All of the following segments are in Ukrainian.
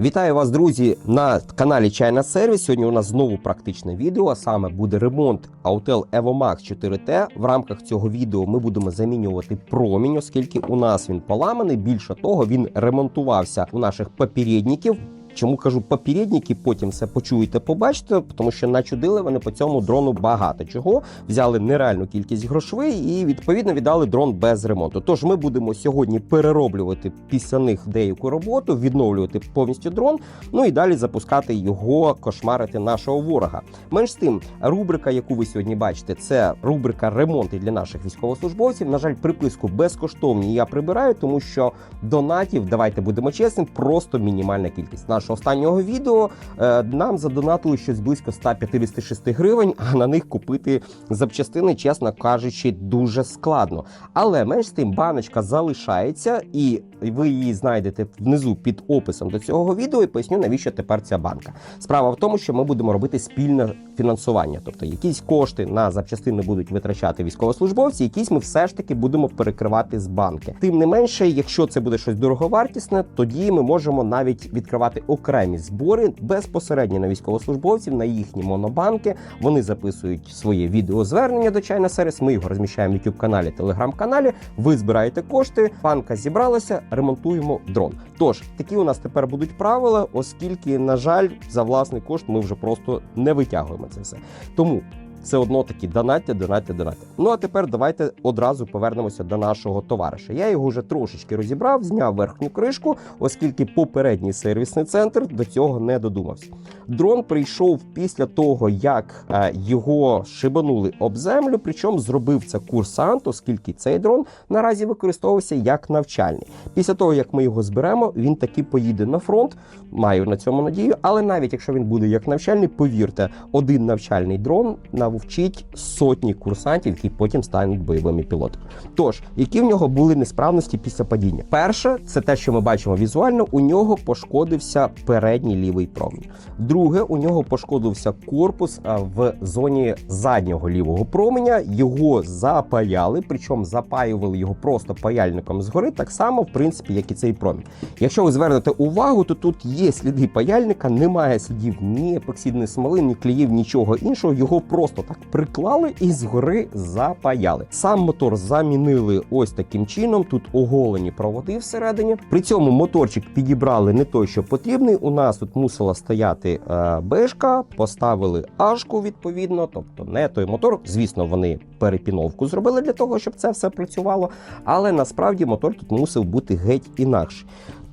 Вітаю вас, друзі, на каналі Чайна Сервіс. Сьогодні у нас знову практичне відео. А саме буде ремонт Autel EvoMax 4T. В рамках цього відео ми будемо замінювати промінь, оскільки у нас він поламаний. Більше того, він ремонтувався у наших попередників. Чому кажу попередники, потім все почуєте, побачите, тому що начудили вони по цьому дрону багато чого. Взяли нереальну кількість грошей і відповідно віддали дрон без ремонту. Тож ми будемо сьогодні перероблювати після них деяку роботу, відновлювати повністю дрон. Ну і далі запускати його, кошмарити нашого ворога. Менш з тим, рубрика, яку ви сьогодні бачите, це рубрика ремонти для наших військовослужбовців. На жаль, приписку безкоштовні я прибираю, тому що донатів, давайте будемо чесним, просто мінімальна кількість. Нашого останнього відео е, нам задонатили щось близько 156 гривень, а на них купити запчастини, чесно кажучи, дуже складно. Але менш з тим, баночка залишається, і ви її знайдете внизу під описом до цього відео. І поясню, навіщо тепер ця банка. Справа в тому, що ми будемо робити спільне фінансування, тобто якісь кошти на запчастини будуть витрачати військовослужбовці, якісь ми все ж таки будемо перекривати з банки. Тим не менше, якщо це буде щось дороговартісне, тоді ми можемо навіть відкривати окремі збори безпосередньо на військовослужбовців, на їхні монобанки. Вони записують своє відеозвернення до чайна сервіс. Ми його розміщаємо в youtube каналі, телеграм-каналі. Ви збираєте кошти, банка зібралася, ремонтуємо дрон. Тож такі у нас тепер будуть правила, оскільки, на жаль, за власний кошт ми вже просто не витягуємо це все. Тому. Все одно таки донатьте, донатьте, донатьте. Ну а тепер давайте одразу повернемося до нашого товариша. Я його вже трошечки розібрав, зняв верхню кришку, оскільки попередній сервісний центр до цього не додумався. Дрон прийшов після того, як е, його шибанули об землю. Причому зробив це курсант, оскільки цей дрон наразі використовувався як навчальний. Після того, як ми його зберемо, він таки поїде на фронт. Маю на цьому надію. Але навіть якщо він буде як навчальний, повірте, один навчальний дрон навчить сотні курсантів, які потім стануть бойовими пілотами. Тож, які в нього були несправності після падіння? Перше, це те, що ми бачимо візуально. У нього пошкодився передній лівий промінь. Друге, у нього пошкодився корпус в зоні заднього лівого променя. Його запаяли, причому запаювали його просто паяльником згори, так само, в принципі, як і цей промінь. Якщо ви звернете увагу, то тут є сліди паяльника, немає слідів ні епоксидної смоли, ні клеїв, нічого іншого. Його просто так приклали і згори запаяли. Сам мотор замінили ось таким чином. Тут оголені проводи всередині. При цьому моторчик підібрали не той, що потрібний. У нас тут мусила стояти е, бешка, поставили ашку відповідно, тобто не той мотор. Звісно, вони перепіновку зробили для того, щоб це все працювало. Але насправді мотор тут мусив бути геть інакший.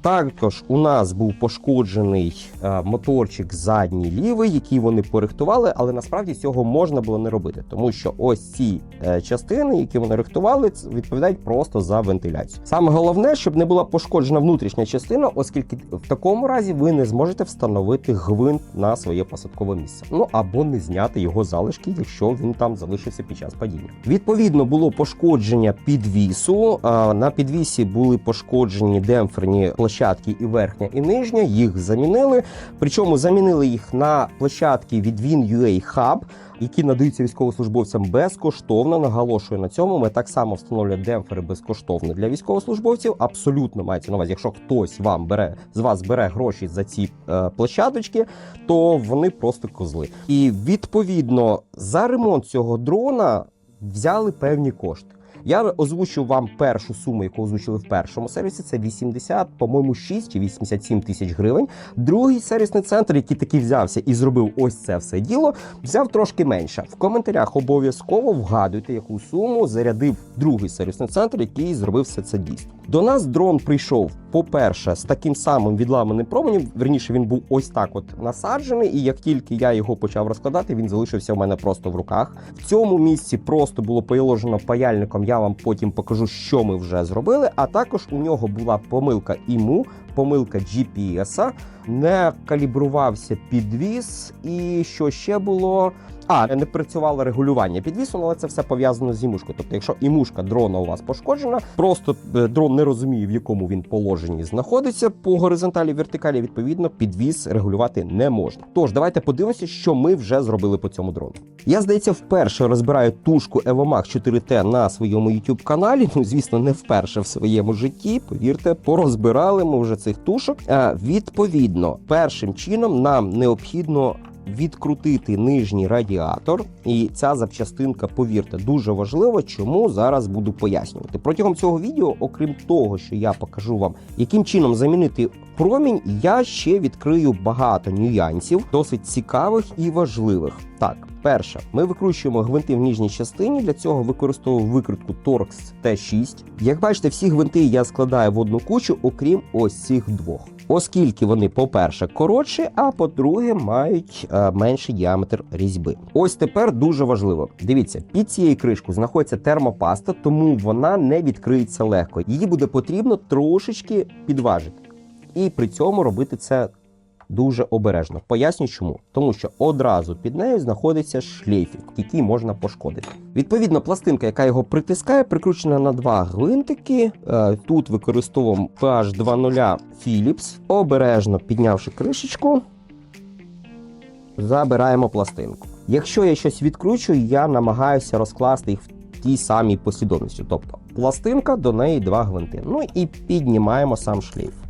Також у нас був пошкоджений е, моторчик задній лівий, який вони порихтували, але насправді цього можна було не робити, тому що ось ці е, частини, які вони рихтували, відповідають просто за вентиляцію. Саме головне, щоб не була пошкоджена внутрішня частина, оскільки в такому разі ви не зможете встановити гвинт на своє посадкове місце. Ну або не зняти його залишки, якщо він там залишився під час падіння. Відповідно, було пошкодження підвісу. А, На підвісі були пошкоджені демпферні площадки і верхня, і нижня. Їх замінили. Причому замінили їх на площадки від WinUA Hub, які надаються військовослужбовцям безкоштовно. Наголошую на цьому. Ми так само встановлюємо демпфери безкоштовно для військовослужбовців. Абсолютно мається на увазі, якщо хтось вам бере з вас бере гроші за ці е, площадочки, то вони просто козли. І відповідно за ремонт цього дрона взяли певні кошти. Я озвучу вам першу суму, яку озвучили в першому сервісі. Це 80, по-моєму, 6 чи 87 тисяч гривень. Другий сервісний центр, який таки взявся і зробив ось це все діло, взяв трошки менше. В коментарях обов'язково вгадуйте, яку суму зарядив другий сервісний центр, який зробив все це дійсно. До нас дрон прийшов, по-перше, з таким самим відламаним променем. Верніше він був ось так, от насаджений, і як тільки я його почав розкладати, він залишився в мене просто в руках. В цьому місці просто було положено паяльником. Я вам потім покажу, що ми вже зробили. А також у нього була помилка іму, помилка GPS, не калібрувався підвіс, і що ще було. А, не працювало регулювання підвісу, але це все пов'язано з імушкою. Тобто, якщо імушка дрона у вас пошкоджена, просто е, дрон не розуміє, в якому він положенні знаходиться по горизонталі вертикалі. Відповідно, підвіс регулювати не можна. Тож, давайте подивимося, що ми вже зробили по цьому дрону. Я здається, вперше розбираю тушку EvoMax 4T на своєму YouTube каналі. Ну, звісно, не вперше в своєму житті. Повірте, порозбирали ми вже цих тушок. Е, Відповідно, першим чином нам необхідно. Відкрутити нижній радіатор, і ця запчастинка, повірте, дуже важлива. Чому зараз буду пояснювати протягом цього відео, окрім того, що я покажу вам, яким чином замінити промінь, я ще відкрию багато нюансів, досить цікавих і важливих. Так, перше, ми викручуємо гвинти в нижній частині. Для цього використовую викрутку Torx T6. Як бачите, всі гвинти я складаю в одну кучу, окрім ось цих двох. Оскільки вони, по-перше, коротші, а по-друге, мають е, менший діаметр різьби. Ось тепер дуже важливо. Дивіться, під цією кришкою знаходиться термопаста, тому вона не відкриється легко. Її буде потрібно трошечки підважити. І при цьому робити це дуже обережно. Поясню чому. Тому що одразу під нею знаходиться шлейфік, який можна пошкодити. Відповідно, пластинка, яка його притискає, прикручена на два гвинтики. Е, Тут використовуємо PH 2.0 Philips. Обережно піднявши кришечку, забираємо пластинку. Якщо я щось відкручую, я намагаюся розкласти їх в тій самій послідовності. Тобто пластинка до неї два гвинти. Ну і піднімаємо сам шлейф.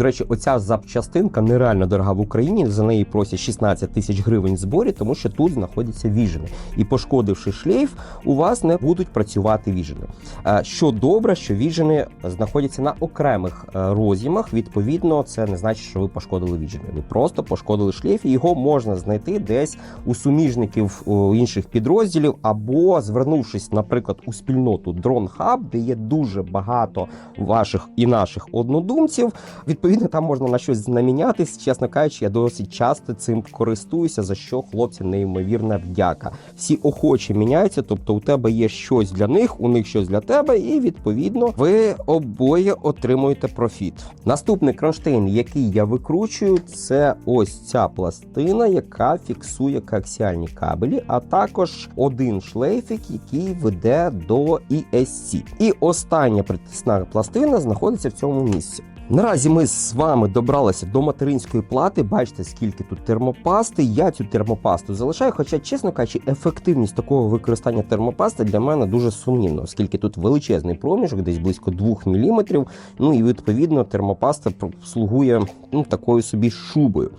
До речі, оця запчастинка нереально дорога в Україні. За неї просять 16 тисяч гривень зборі, тому що тут знаходяться віжини. І пошкодивши шлейф, у вас не будуть працювати віжини. Е, Що добре, що віжини знаходяться на окремих е, роз'ємах. Відповідно, це не значить, що ви пошкодили віжини. Ви просто пошкодили шлейф, і його можна знайти десь у суміжників інших підрозділів, або звернувшись, наприклад, у спільноту Drone Hub, де є дуже багато ваших і наших однодумців. Відповідно, там можна на щось намінятись. Чесно кажучи, я досить часто цим користуюся, за що хлопці неймовірна вдяка. Всі охочі міняються, тобто у тебе є щось для них, у них щось для тебе, і відповідно ви обоє отримуєте профіт. Наступний кронштейн, який я викручую, це ось ця пластина, яка фіксує коаксіальні кабелі, а також один шлейфик, який веде до ESC. І остання притисна пластина знаходиться в цьому місці. Наразі ми з вами добралися до материнської плати. Бачите, скільки тут термопасти. Я цю термопасту залишаю. Хоча, чесно кажучи, ефективність такого використання термопасти для мене дуже сумнівна, оскільки тут величезний проміжок, десь близько 2 мм. Ну і відповідно термопаста слугує ну, такою собі шубою.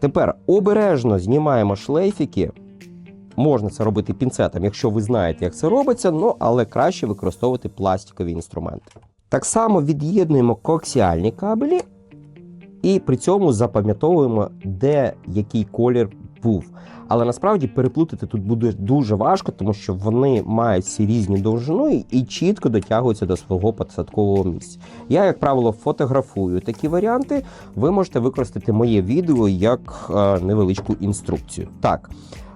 Тепер обережно знімаємо шлейфіки. Можна це робити пінцетом, якщо ви знаєте, як це робиться, ну але краще використовувати пластикові інструменти. Так само від'єднуємо коаксіальні кабелі і при цьому запам'ятовуємо, де який колір був. Але насправді переплутати тут буде дуже важко, тому що вони мають всі різні довжини і чітко дотягуються до свого посадкового місця. Я, як правило, фотографую такі варіанти. Ви можете використати моє відео як е, невеличку інструкцію. Так.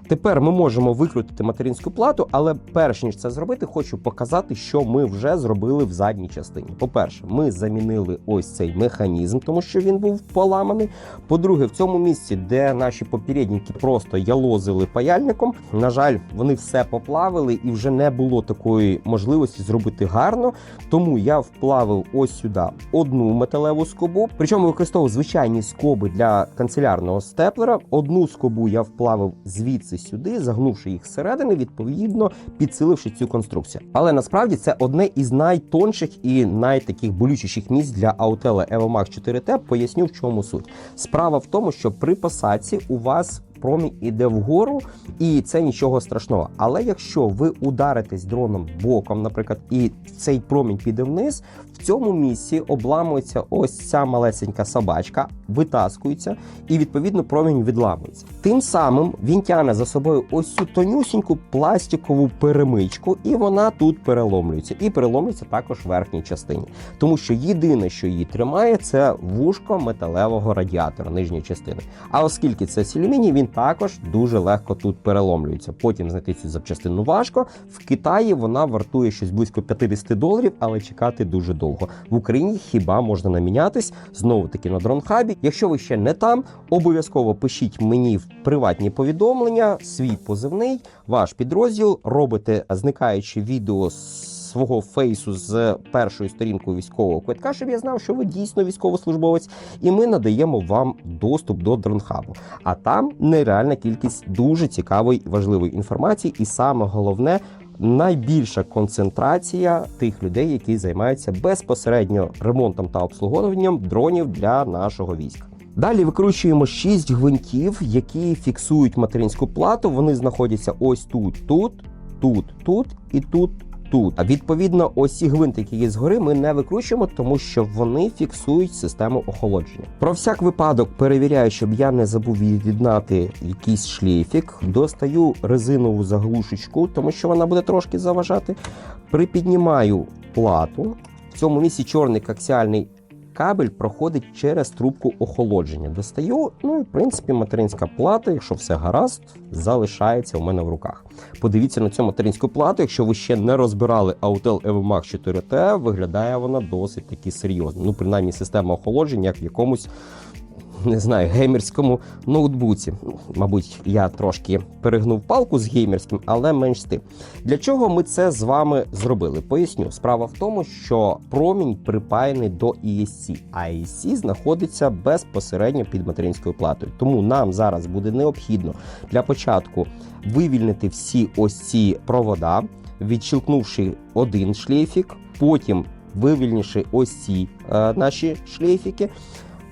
Тепер ми можемо викрутити материнську плату, але перш ніж це зробити, хочу показати, що ми вже зробили в задній частині. По-перше, ми замінили ось цей механізм, тому що він був поламаний. По-друге, в цьому місці, де наші попередники просто ялозили паяльником, на жаль, вони все поплавили і вже не було такої можливості зробити гарно. Тому я вплавив ось сюди одну металеву скобу. Причому використовував звичайні скоби для канцелярного степлера. Одну скобу я вплавив звідси сюди, загнувши їх зсередини, відповідно підсиливши цю конструкцію. Але насправді це одне із найтонших і найтаких болючіших місць для Аутела EvoMax 4T. Поясню в чому суть. Справа в тому, що при посадці у вас промінь іде вгору, і це нічого страшного. Але якщо ви ударитесь дроном боком, наприклад, і цей промінь піде вниз, в цьому місці обламується ось ця малесенька собачка, витаскується, і відповідно промінь відламується. Тим самим він тягне за собою ось цю тонюсіньку пластикову перемичку, і вона тут переломлюється. І переломлюється також в верхній частині. Тому що єдине, що її тримає, це вушко металевого радіатора нижньої частини. А оскільки це сілюміній, він також дуже легко тут переломлюється. Потім знайти цю запчастину важко. В Китаї вона вартує щось близько 50 доларів, але чекати дуже довго. В Україні хіба можна намінятись знову таки на дронхабі. Якщо ви ще не там, обов'язково пишіть мені в приватні повідомлення, свій позивний, ваш підрозділ, робите зникаючі відео з свого фейсу з першою сторінкою військового квитка, щоб я знав, що ви дійсно військовослужбовець, і ми надаємо вам доступ до дронхабу. А там нереальна кількість дуже цікавої важливої інформації, і саме головне. Найбільша концентрація тих людей, які займаються безпосередньо ремонтом та обслуговуванням дронів для нашого війська. Далі викручуємо 6 гвинтів, які фіксують материнську плату. Вони знаходяться ось тут, тут, тут, тут і тут. Тут а відповідно, ось ці гвинтики, які є згори, ми не викручуємо, тому що вони фіксують систему охолодження. Про всяк випадок перевіряю, щоб я не забув від'єднати якийсь шлейфік. Достаю резинову заглушечку, тому що вона буде трошки заважати. Припіднімаю плату. В цьому місці чорний коаксіальний кабель проходить через трубку охолодження. Достаю, ну і в принципі материнська плата, якщо все гаразд, залишається у мене в руках. Подивіться на цю материнську плату. Якщо ви ще не розбирали Autel EvoMax 4T, виглядає вона досить таки серйозно. Ну, принаймні, система охолодження, як в якомусь. Не знаю, геймерському ноутбуці. Мабуть, я трошки перегнув палку з геймерським, але менш тим. Для чого ми це з вами зробили? Поясню. Справа в тому, що промінь припаяний до ESC, а ESC знаходиться безпосередньо під материнською платою. Тому нам зараз буде необхідно для початку вивільнити всі ось ці провода, відщелкнувши один шлейфік, потім вивільнивши ось ці е, наші шлейфіки.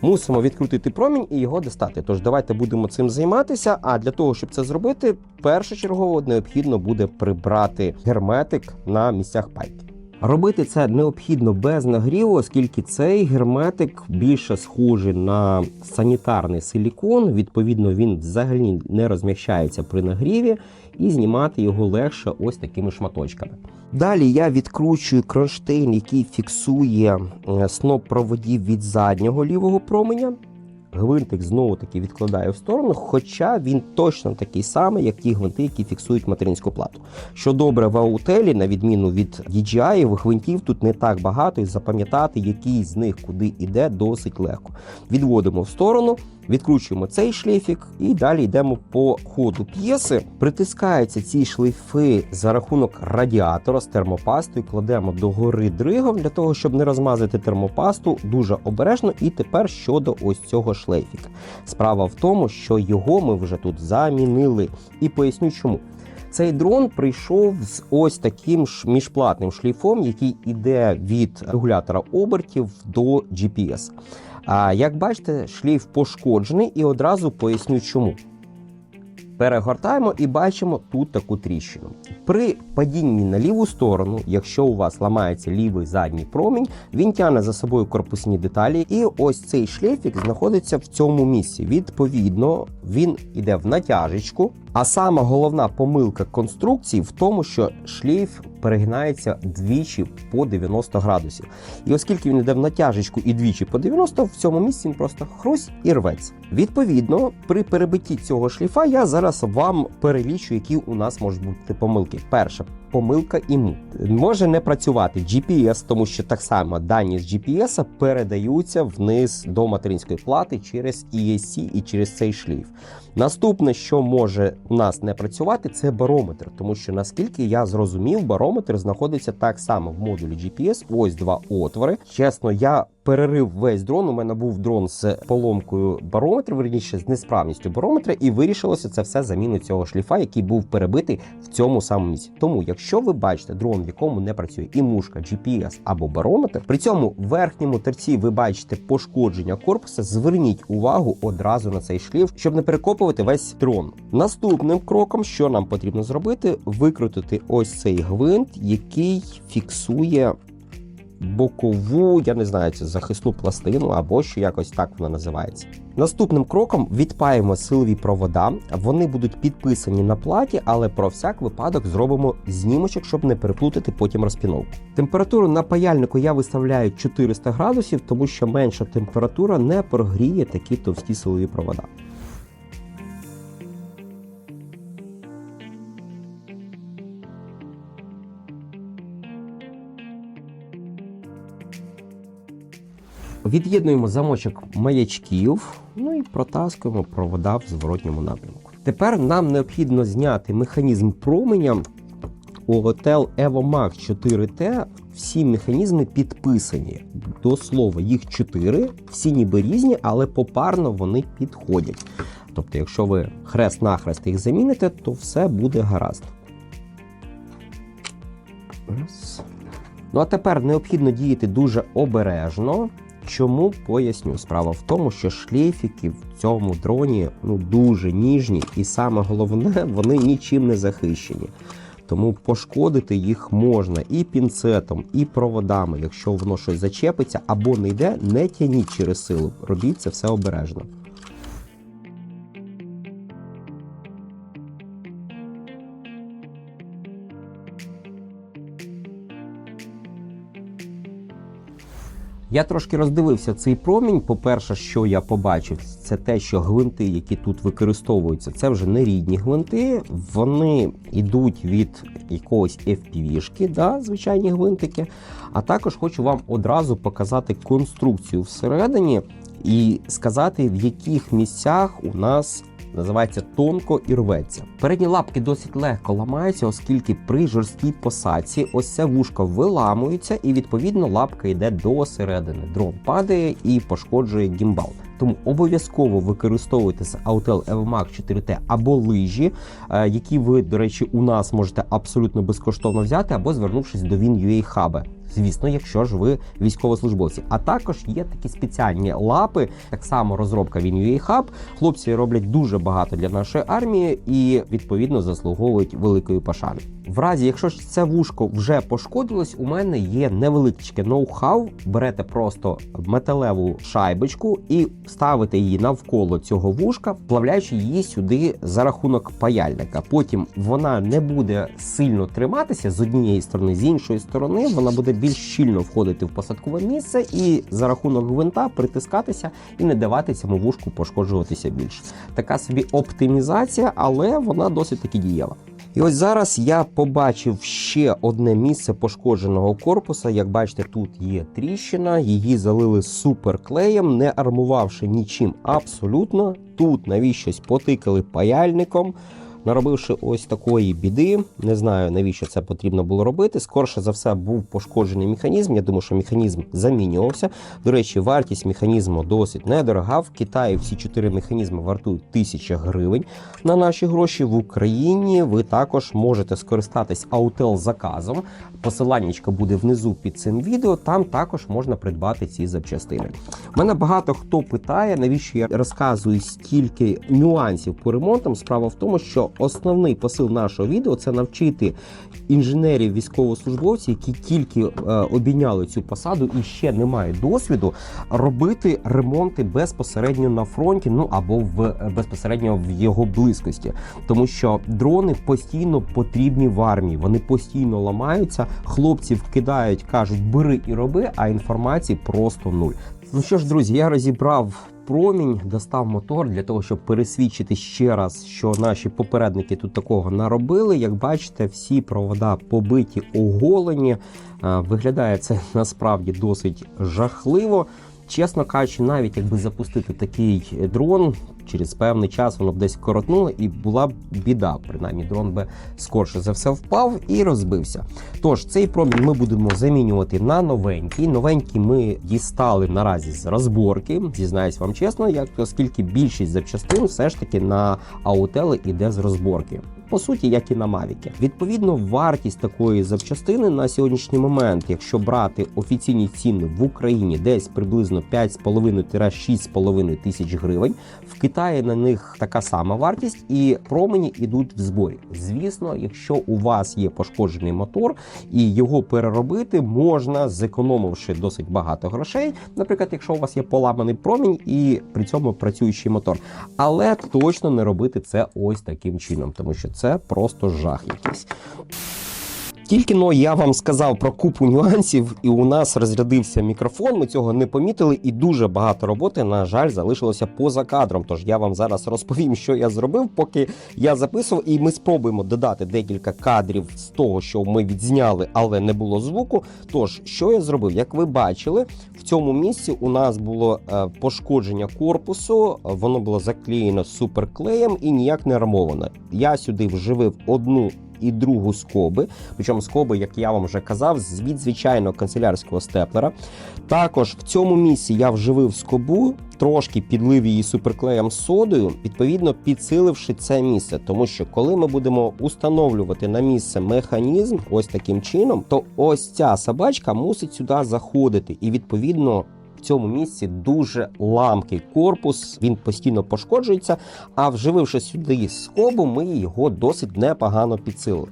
Мусимо відкрутити промінь і його достати. Тож давайте будемо цим займатися. А для того, щоб це зробити, першочергово необхідно буде прибрати герметик на місцях пайки. Робити це необхідно без нагріву, оскільки цей герметик більше схожий на санітарний силікон. Відповідно, він взагалі не розміщається при нагріві, і знімати його легше ось такими шматочками. Далі я відкручую кронштейн, який фіксує е, сноп проводів від заднього лівого променя. Гвинтик знову таки відкладаю в сторону, хоча він точно такий самий, як ті гвинти, які фіксують материнську плату. Що добре в аутелі, на відміну від DJI, гвинтів тут не так багато, і запам'ятати, який з них куди йде, досить легко. Відводимо в сторону, відкручуємо цей шлейфік і далі йдемо по ходу п'єси. Притискаються ці шлейфи за рахунок радіатора з термопастою, кладемо догори дригом для того, щоб не розмазати термопасту дуже обережно. І тепер щодо ось цього шлейфіка. Справа в тому, що його ми вже тут замінили. І поясню чому. Цей дрон прийшов з ось таким ж міжплатним шлейфом, який іде від регулятора обертів до GPS. А як бачите, шлейф пошкоджений і одразу поясню чому. Перегортаємо і бачимо тут таку тріщину. При падінні на ліву сторону, якщо у вас ламається лівий задній промінь, він тягне за собою корпусні деталі, і ось цей шлейфік знаходиться в цьому місці. Відповідно, він йде в натяжечку. А сама головна помилка конструкції в тому, що шлейф перегинається двічі по 90 градусів. І оскільки він йде в натяжечку і двічі по 90, в цьому місці він просто хрусь і рветься. Відповідно, при перебитті цього шліфа я зараз вам перелічу, які у нас можуть бути помилки. Перша помилка іму може не працювати GPS, тому що так само дані з GPS передаються вниз до материнської плати через ESC і через цей шлейф. Наступне, що може у нас не працювати, це барометр, тому що наскільки я зрозумів, барометр знаходиться так само в модулі GPS. Ось два отвори. Чесно, я перерив весь дрон. У мене був дрон з поломкою барометра, верніше з несправністю барометра, і вирішилося це все заміну цього шліфа, який був перебитий в цьому самому місці. Тому, якщо ви бачите дрон, в якому не працює і мушка, GPS або барометр, при цьому в верхньому терці ви бачите пошкодження корпуса, зверніть увагу одразу на цей шліф, щоб не перекопувати весь дрон. Наступним кроком, що нам потрібно зробити, викрутити ось цей гвинт, який фіксує бокову, я не знаю, це захисну пластину або що якось так вона називається. Наступним кроком відпаємо силові провода. Вони будуть підписані на платі, але про всяк випадок зробимо знімочок, щоб не переплутати потім розпіновку. Температуру на паяльнику я виставляю 400 градусів, тому що менша температура не прогріє такі товсті силові провода. Від'єднуємо замочок маячків, ну і протаскуємо провода в зворотньому напрямку. Тепер нам необхідно зняти механізм променя у Hotel EvoMax 4T. Всі механізми підписані. До слова, їх 4, всі ніби різні, але попарно вони підходять. Тобто, якщо ви хрест-нахрест їх заміните, то все буде гаразд. Раз. Ну а тепер необхідно діяти дуже обережно. Чому поясню? Справа в тому, що шлейфіки в цьому дроні ну дуже ніжні, і саме головне, вони нічим не захищені. Тому пошкодити їх можна і пінцетом, і проводами. Якщо воно щось зачепиться або не йде, не тяніть через силу. Робіть це все обережно. Я трошки роздивився цей промінь. По-перше, що я побачив, це те, що гвинти, які тут використовуються, це вже не рідні гвинти. Вони йдуть від якогось FPV-шки, да, звичайні гвинтики. А також хочу вам одразу показати конструкцію всередині і сказати, в яких місцях у нас називається тонко і рветься. Передні лапки досить легко ламаються, оскільки при жорсткій посадці ось це вушко виламується, і відповідно лапка йде до середини. Дрон падає і пошкоджує гімбал. Тому обов'язково використовуйте з Autel EVMAX 4T або лижі, е, які ви, до речі, у нас можете абсолютно безкоштовно взяти, або звернувшись до WinUA Hub. Звісно, якщо ж ви військовослужбовці. А також є такі спеціальні лапи, так само розробка він Hub. Хлопці роблять дуже багато для нашої армії і відповідно заслуговують великої пошани. В разі, якщо ж це вушко вже пошкодилось, у мене є невеличке ноу-хау. Берете просто металеву шайбочку і ставите її навколо цього вушка, вплавляючи її сюди за рахунок паяльника. Потім вона не буде сильно триматися з однієї сторони, з іншої сторони вона буде більш щільно входити в посадкове місце і за рахунок гвинта притискатися і не давати цьому вушку пошкоджуватися більше. Така собі оптимізація, але вона досить таки дієва. І ось зараз я побачив ще одне місце пошкодженого корпуса. Як бачите, тут є тріщина, її залили суперклеєм, не армувавши нічим абсолютно. Тут навіщось потикали паяльником. Наробивши ось такої біди, не знаю навіщо це потрібно було робити. Скорше за все був пошкоджений механізм. Я думаю, що механізм замінювався. До речі, вартість механізму досить недорога. В Китаї всі чотири механізми вартують 1000 гривень на наші гроші. В Україні ви також можете скористатись аутел заказом. Посиланнячка буде внизу під цим відео. Там також можна придбати ці запчастини. Мене багато хто питає, навіщо я розказую стільки нюансів по ремонтам. Справа в тому, що основний посил нашого відео це навчити інженерів військовослужбовців, які тільки е, обійняли цю посаду і ще не мають досвіду, робити ремонти безпосередньо на фронті, ну або в безпосередньо в його близькості, тому що дрони постійно потрібні в армії, вони постійно ламаються. Хлопці вкидають, кажуть, бери і роби, а інформації просто нуль. Ну що ж, друзі, я розібрав промінь, достав мотор для того, щоб пересвідчити ще раз, що наші попередники тут такого наробили. Як бачите, всі провода побиті, оголені. Виглядає це насправді досить жахливо. Чесно кажучи, навіть якби запустити такий дрон, через певний час воно б десь коротнуло і була б біда. Принаймні, дрон би скорше за все впав і розбився. Тож цей промінь ми будемо замінювати на новенький. Новенький ми дістали наразі з розборки. Зізнаюсь вам чесно, як оскільки більшість запчастин все ж таки на аутели іде з розборки. По суті, як і на Мавіки. Відповідно, вартість такої запчастини на сьогоднішній момент, якщо брати офіційні ціни в Україні, десь приблизно 5,5-6,5 тисяч гривень. В Китаї на них така сама вартість, і промені йдуть в зборі. Звісно, якщо у вас є пошкоджений мотор і його переробити можна, зекономивши досить багато грошей. Наприклад, якщо у вас є поламаний промінь і при цьому працюючий мотор, але точно не робити це ось таким чином, тому що це просто жах якийсь. Тільки но я вам сказав про купу нюансів, і у нас розрядився мікрофон. Ми цього не помітили, і дуже багато роботи, на жаль, залишилося поза кадром. Тож я вам зараз розповім, що я зробив, поки я записував, і ми спробуємо додати декілька кадрів з того, що ми відзняли, але не було звуку. Тож, що я зробив? Як ви бачили, в цьому місці у нас було е, пошкодження корпусу, воно було заклеєно суперклеєм і ніяк не армовано. Я сюди вживив одну і другу скоби. Причому скоби, як я вам вже казав, від звичайного канцелярського степлера. Також в цьому місці я вживив скобу, трошки підлив її суперклеєм содою, відповідно підсиливши це місце. Тому що коли ми будемо установлювати на місце механізм, ось таким чином, то ось ця собачка мусить сюди заходити, і відповідно. В цьому місці дуже ламкий корпус, він постійно пошкоджується. А вжививши сюди скобу, ми його досить непогано підсилили.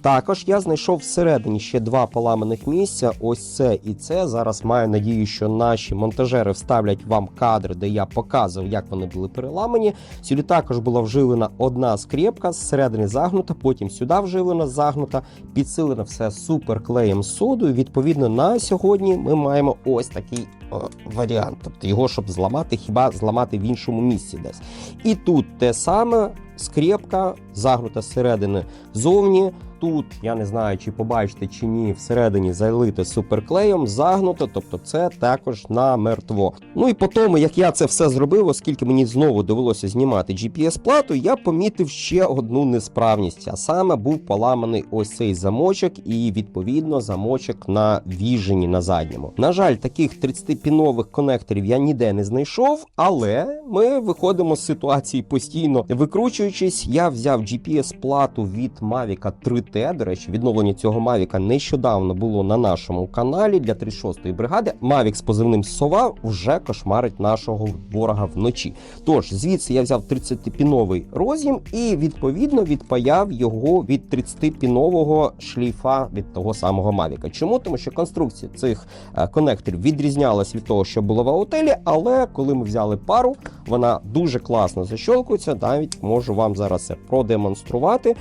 Також я знайшов всередині ще два поламаних місця. Ось це і це. Зараз маю надію, що наші монтажери вставлять вам кадри, де я показував, як вони були переламані. Сюди також була вживлена одна скрепка, зсередини загнута, потім сюди вживлена загнута, підсилено все суперклеєм з содою. Відповідно, на сьогодні ми маємо ось такий о, варіант. Тобто його, щоб зламати, хіба зламати в іншому місці десь. І тут те саме. Скрепка загнута зсередини зовні. Тут я не знаю, чи побачите чи ні, всередині залите суперклеєм, загнуто, тобто це також на мертво. Ну і по тому, як я це все зробив, оскільки мені знову довелося знімати GPS-плату, я помітив ще одну несправність. А саме був поламаний ось цей замочок, і відповідно замочок на віжені на задньому. На жаль, таких 30-пінових конекторів я ніде не знайшов, але ми виходимо з ситуації постійно викручуючись. Я взяв GPS-плату від Mavic 3T. До речі, відновлення цього Mavic нещодавно було на нашому каналі для 36-ї бригади. Mavic з позивним Сова вже кошмарить нашого ворога вночі. Тож звідси я взяв 30-піновий роз'єм і відповідно відпаяв його від 30-пінового шліфа від того самого Mavic. Чому? Тому що конструкція цих е, конекторів відрізнялась від того, що було в аутелі, але коли ми взяли пару, вона дуже класно защолкується. Навіть можу вам зараз це продемонструвати.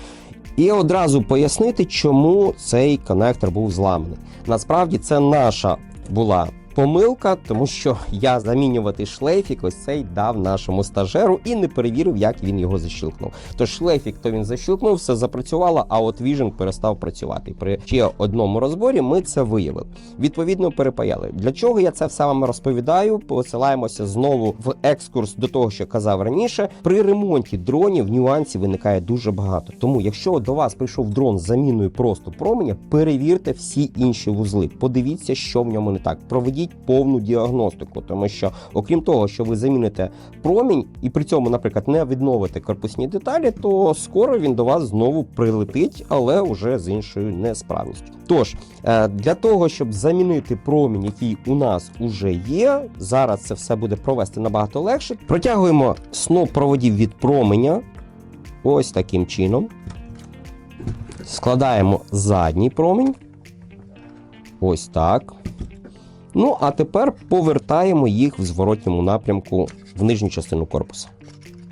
І одразу пояснити, чому цей конектор був зламаний. Насправді це наша була помилка, тому що я замінювати шлейфік ось цей дав нашому стажеру і не перевірив, як він його защілкнув. Тож шлейфік то він защілкнув, все запрацювало, а от Vision перестав працювати. При ще одному розборі ми це виявили. Відповідно, перепаяли. Для чого я це все вам розповідаю? Посилаємося знову в екскурс до того, що казав раніше. При ремонті дронів нюансів виникає дуже багато. Тому, якщо до вас прийшов дрон з заміною просто променя, перевірте всі інші вузли. Подивіться, що в ньому не так. Проведіть повну діагностику, тому що, окрім того, що ви заміните промінь і при цьому, наприклад, не відновите корпусні деталі, то скоро він до вас знову прилетить, але вже з іншою несправністю. Тож е, для того, щоб замінити промінь, який у нас уже є, зараз це все буде провести набагато легше. Протягуємо сноп проводів від променя. Ось таким чином. Складаємо задній промінь. Ось так. Ну, а тепер повертаємо їх в зворотньому напрямку в нижню частину корпуса.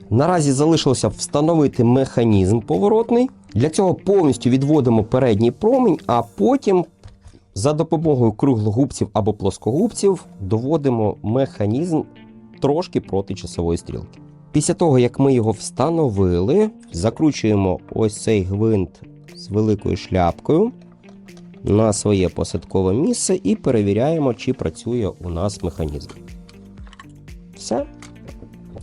Наразі залишилося встановити механізм поворотний. Для цього повністю відводимо передній промінь, а потім за допомогою круглогубців або плоскогубців доводимо механізм трошки проти часової стрілки. Після того, як ми його встановили, закручуємо ось цей гвинт з великою шляпкою на своє посадкове місце і перевіряємо, чи працює у нас механізм. Все.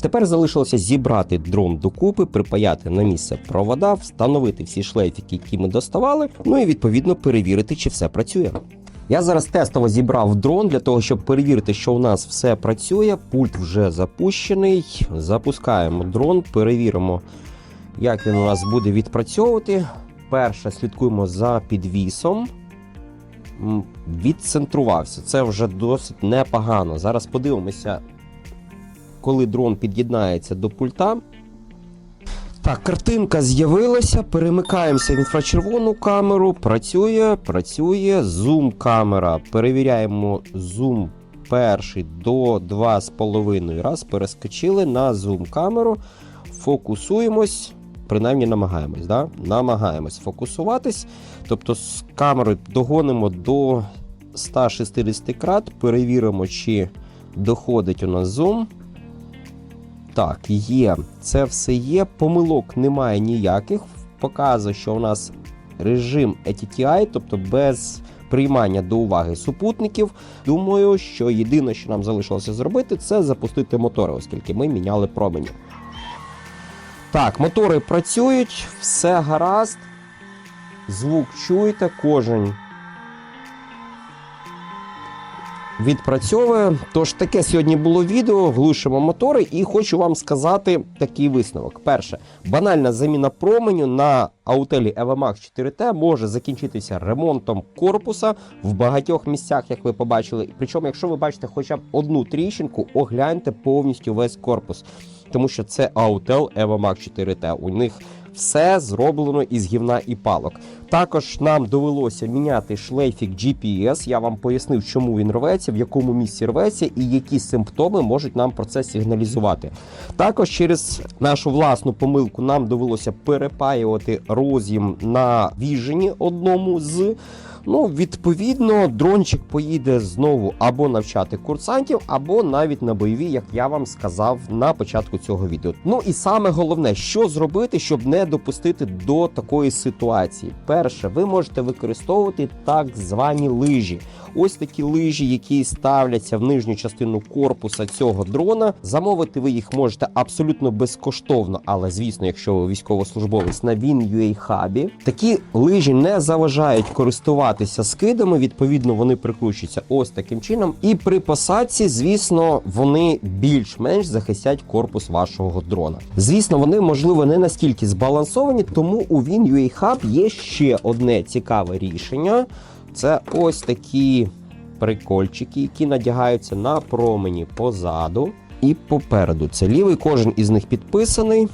Тепер залишилося зібрати дрон докупи, припаяти на місце провода, встановити всі шлейфики, які ми доставали, ну і відповідно перевірити, чи все працює. Я зараз тестово зібрав дрон для того, щоб перевірити, що у нас все працює. Пульт вже запущений. Запускаємо дрон, перевіримо, як він у нас буде відпрацьовувати. Перше слідкуємо за підвісом. Відцентрувався. Це вже досить непогано. Зараз подивимося, коли дрон під'єднається до пульта. Так, картинка з'явилася. Перемикаємося в інфрачервону камеру. Працює, працює. Зум камера. Перевіряємо зум перший до 2,5 раз. Перескочили на зум камеру. Фокусуємось. Принаймні намагаємось, да? намагаємось фокусуватись. Тобто з камерою догонимо до 160 крат, перевіримо, чи доходить у нас зум. Так, є. Це все є. Помилок немає ніяких. Показує, що у нас режим ATTI, тобто без приймання до уваги супутників. Думаю, що єдине, що нам залишилося зробити, це запустити мотори, оскільки ми міняли промені. Так, мотори працюють, все гаразд. звук чуєте, кожен відпрацьовує. Тож таке сьогодні було відео. Глушимо мотори, і хочу вам сказати такий висновок. Перше, банальна заміна променю на аутелі EVMAX 4T може закінчитися ремонтом корпуса в багатьох місцях, як ви побачили. Причому, якщо ви бачите хоча б одну тріщинку, огляньте повністю весь корпус, тому що це Autel EvoMark 4T. У них все зроблено із гівна і палок. Також нам довелося міняти шлейфік GPS. Я вам пояснив, чому він рветься, в якому місці рветься і які симптоми можуть нам про це сигналізувати. Також через нашу власну помилку нам довелося перепаювати роз'єм на віжені одному з. Ну, відповідно, дрончик поїде знову або навчати курсантів, або навіть на бойові, як я вам сказав на початку цього відео. Ну і саме головне, що зробити, щоб не допустити до такої ситуації. Перше, ви можете використовувати так звані лижі. Ось такі лижі, які ставляться в нижню частину корпуса цього дрона. Замовити ви їх можете абсолютно безкоштовно, але звісно, якщо ви військовослужбовець на WinUA хабі, такі лижі не заважають користуватися скидами. Відповідно, вони прикручуються ось таким чином. І при посадці, звісно, вони більш-менш захистять корпус вашого дрона. Звісно, вони можливо не настільки збалансовані, тому у WinUA Hub є ще одне цікаве рішення. Це ось такі прикольчики, які надягаються на промені позаду і попереду. Це лівий, кожен із них підписаний.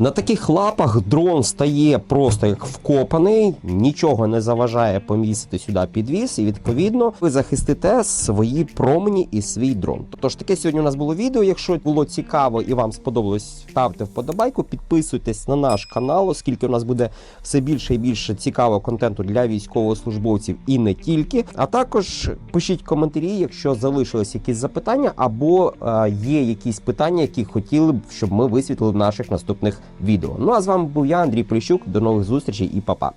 На таких лапах дрон стає просто як вкопаний, нічого не заважає помістити сюди підвіс, і відповідно ви захистите свої промені і свій дрон. Тож таке сьогодні у нас було відео. Якщо було цікаво і вам сподобалось, ставте вподобайку, підписуйтесь на наш канал, оскільки у нас буде все більше і більше цікавого контенту для військовослужбовців і не тільки. А також пишіть коментарі, якщо залишились якісь запитання, або е, є якісь питання, які хотіли б, щоб ми висвітлили в наших наступних відео. Ну а з вами був я, Андрій Прищук. До нових зустрічей і па-па.